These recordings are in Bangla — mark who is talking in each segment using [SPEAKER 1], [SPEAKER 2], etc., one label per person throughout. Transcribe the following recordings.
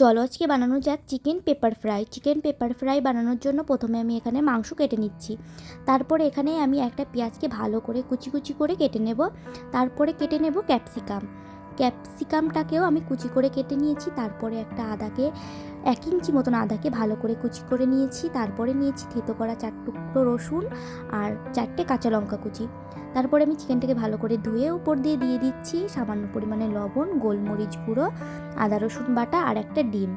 [SPEAKER 1] চলো আজকে বানানো যাক chicken pepper fry. Chicken pepper fry বানানোর জন্য প্রথমে আমি এখানে মাংস কেটে নিচ্ছি। তারপরে এখানে আমি একটা পেঁয়াজকে ভালো করে কুচি কুচি করে কেটে নেব। তারপরে কেটে নেব ক্যাপসিকাম। ক্যাপসিকামটাকেও আমি কুচি করে কেটে নিয়েছি। তারপরে একটা আদাকে, এক ইঞ্চি মতন আদাকে ভালো করে কুচি করে নিয়েছি। তারপরে নিয়েছি থেতো করা চার টুকরো রসুন আর চারটে কাঁচা লঙ্কা কুচি। তারপরে আমি চিকেনটাকে ভালো করে ধুয়ে উপর দিয়ে দিয়ে দিচ্ছি সামান্য পরিমাণে লবণ, গোলমরিচ গুঁড়ো, আদা, রসুন বাটা আর একটা ডিম।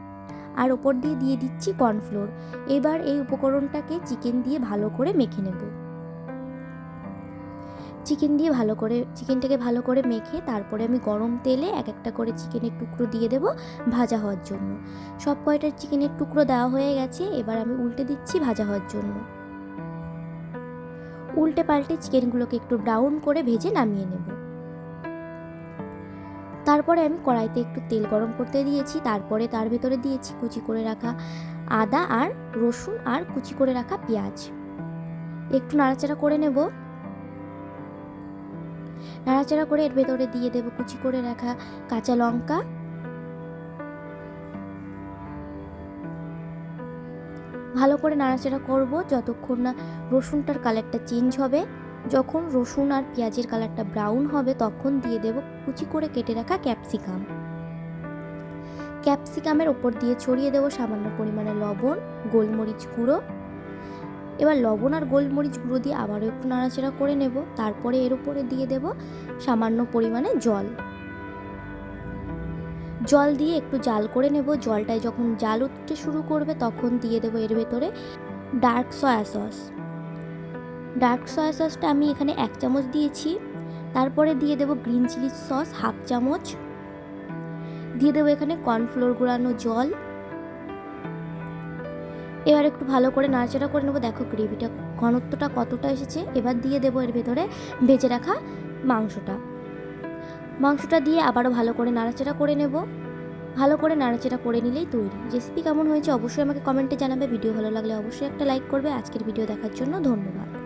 [SPEAKER 1] আর ওপর দিয়ে দিয়ে দিচ্ছি কর্নফ্লোর। এবার এই উপকরণটাকে চিকেন দিয়ে ভালো করে মেখে নেব। চিকেন দিয়ে ভালো করে, চিকেনটাকে ভালো করে মেখে তারপরে আমি গরম তেলে এক একটা করে চিকেনের টুকরো দিয়ে দেব ভাজা হওয়ার জন্য। সব কয়টার চিকেনের টুকরো দেওয়া হয়ে গেছে, এবার আমি উল্টে দিচ্ছি ভাজা হওয়ার জন্য। উল্টে পাল্টে চিকেনগুলোকে একটু ব্রাউন করে ভেজে নামিয়ে নেব। তারপরে আমি কড়াইতে একটু তেল গরম করতে দিয়েছি, তারপরে তার ভেতরে দিয়েছি কুচি করে রাখা আদা আর রসুন আর কুচি করে রাখা পেঁয়াজ। একটু নাড়াচাড়া করে নেব। নাড়াচাড়া করে এর ভেতরে দিয়ে দেব কুচি করে রাখা কাঁচা লঙ্কা ভালো করে নাড়াচাড়া করব যতক্ষণ না রসুনটার কালারটা চেঞ্জ হবে। যখন রসুন আর পেঁয়াজের কালারটা ব্রাউন হবে, তখন দিয়ে দেব কুচি করে কেটে রাখা ক্যাপসিকাম ক্যাপসিকামের ওপর দিয়ে ছড়িয়ে দেবো সামান্য পরিমাণে লবণ, গোলমরিচ গুঁড়ো। এবার লবণ আর গোলমরিচ গুঁড়ো দিয়ে আবারও একটু নাড়াচাড়া করে নেব। তারপরে এর উপরে দিয়ে দেব সামান্য পরিমাণে জল। জল দিয়ে একটু জাল করে নেব। জলটায় যখন জাল উঠতে শুরু করবে তখন দিয়ে দেবো এর ভেতরে dark soya sauce. Dark soya সসটা আমি এখানে এক চামচ দিয়েছি। তারপরে দিয়ে দেবো গ্রিন চিলি সস হাফ চামচ। দিয়ে দেবো এখানে কর্নফ্লোর গুঁড়ানো জল। এবার একটু ভালো করে নাড়াচাড়া করে নেব। দেখো গ্রেভিটা ঘনত্বটা কতটা এসেছে। এবার দিয়ে দেবো এর ভেতরে ভেজে রাখা মাংসটা। মাংসটা দিয়ে আবারও ভালো করে নাড়াচাড়া করে নেব। ভালো করে নাড়াচাড়া করে নিলেই তৈরি। রেসিপি কেমন হয়েছে অবশ্যই আমাকে কমেন্টে জানাবে। ভিডিও ভালো লাগলে অবশ্যই একটা লাইক করবে। আজকের ভিডিও দেখার জন্য ধন্যবাদ।